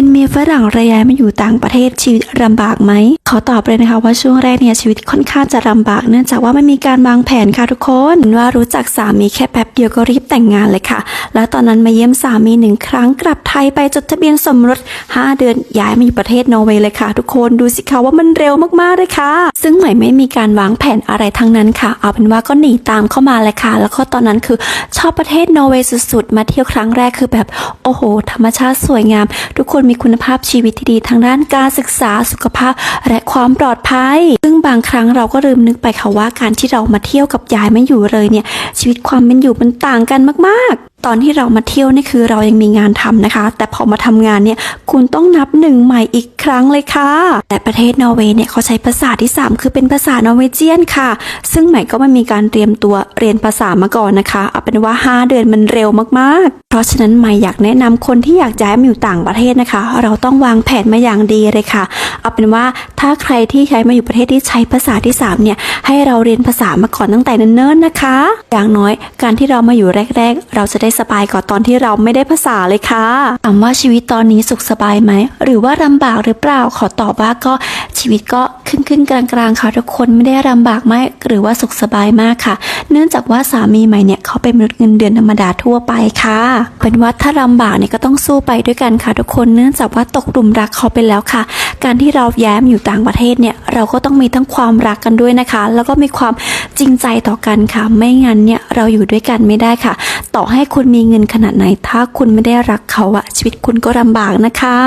เป็นเมียฝรั่งระยายมาอยู่ต่างประเทศชีวิตลำบากไหมขอตอบเลยนะคะว่าช่วงแรกเนี่ยชีวิตค่อนข้างจะลำบาก เนื่องจากว่าไม่มีการวางแผนค่ะทุกคนว่ารู้จักสามีแค่แป๊บเดียวก็รีบแต่งงานเลยค่ะ แล้วตอนนั้นมาเยี่ยมสามีหนึ่งครั้งกลับไทยไปจดทะเบียนสมรส 5 เดือนย้ายมาอยู่ประเทศนอร์เวย์เลยค่ะ ทุกคนดูสิคะว่ามันเร็วมากๆเลยค่ะ ซึ่งใหม่ไม่มีการวางแผนอะไรทั้งนั้นค่ะ เอาเป็นว่าก็หนีตามเข้ามาเลยค่ะ แล้วก็ตอนนั้นคือชอบประเทศนอร์เวย์สุดๆ มาเที่ยวครั้งแรกคือแบบโอ้โห ธรรมชาติสวยงาม ทุกคนมีคุณภาพชีวิตที่ดีทางด้านการศึกษาสุขภาพ และความปลอดภัย ซึ่งบางครั้งเราก็ลืมนึกไปค่ะว่าการที่เรามาเที่ยวกับยายไม่อยู่เลยเนี่ยชีวิตความเป็นอยู่มันต่างกันมาก ตอนที่เรามาเที่ยวนี่คือเรายังมีงานทำนะคะ แต่พอมาทำงานเนี่ยคุณต้องนับหนึ่งใหม่อีกครั้งเลยค่ะ แต่ประเทศนอร์เวย์เนี่ยเขาใช้ภาษาที่ 3 คือเป็นภาษานอร์เวเจียนค่ะ ซึ่งใหม่ก็ไม่มีการเตรียมตัวเรียนภาษามาก่อนนะคะเอาเป็นว่า 5 เดือนมันเร็วมากๆ เพราะฉะนั้นใหม่อยากแนะนำคนที่อยากย้ายมาอยู่ต่างประเทศนะคะ เราต้องวางแผนมาอย่างดีเลยค่ะ เอาเป็นว่าถ้าใครที่ใช้มาอยู่ประเทศที่ใช้ภาษาที่3เนี่ยให้เราเรียนภาษามาก่อนตั้งแต่เนิ่นๆนะคะ อย่างน้อยการที่เรามาอยู่แรก ๆ เราจะได้สบายกว่าตอนที่เราไม่ได้ภาษาเลยค่ะถามว่าชีวิตตอนนี้สุขสบายไหมหรือว่าลำบากหรือเปล่าขอตอบว่าก็ชีวิตก็ขึ้นขึ้นกลางๆค่ะทุกคนไม่ได้ลำบากมากหรือว่าสุขสบายมากค่ะ เนื่องจากว่าสามีใหม่เนี่ยเขาเป็นมนุษย์เงินเดือนธรรมดาทั่วไปค่ะเป็นว่าถ้าลำบากเนี่ยก็ต้องสู้ไปด้วยกันค่ะทุกคนเนื่องจากว่าตกหลุมรักเขาไปแล้วค่ะ การที่เราแย้มอยู่ต่างประเทศเนี่ยเราก็ต้องมีทั้งความรักกันด้วยนะคะ แล้วก็มีความจริงใจต่อกันค่ะ ไม่งั้นเนี่ยเราอยู่ด้วยกันไม่ได้ค่ะ ต่อให้คุณมีเงินขนาดไหน ถ้าคุณไม่ได้รักเขาอะชีวิตคุณก็ลำบากนะคะ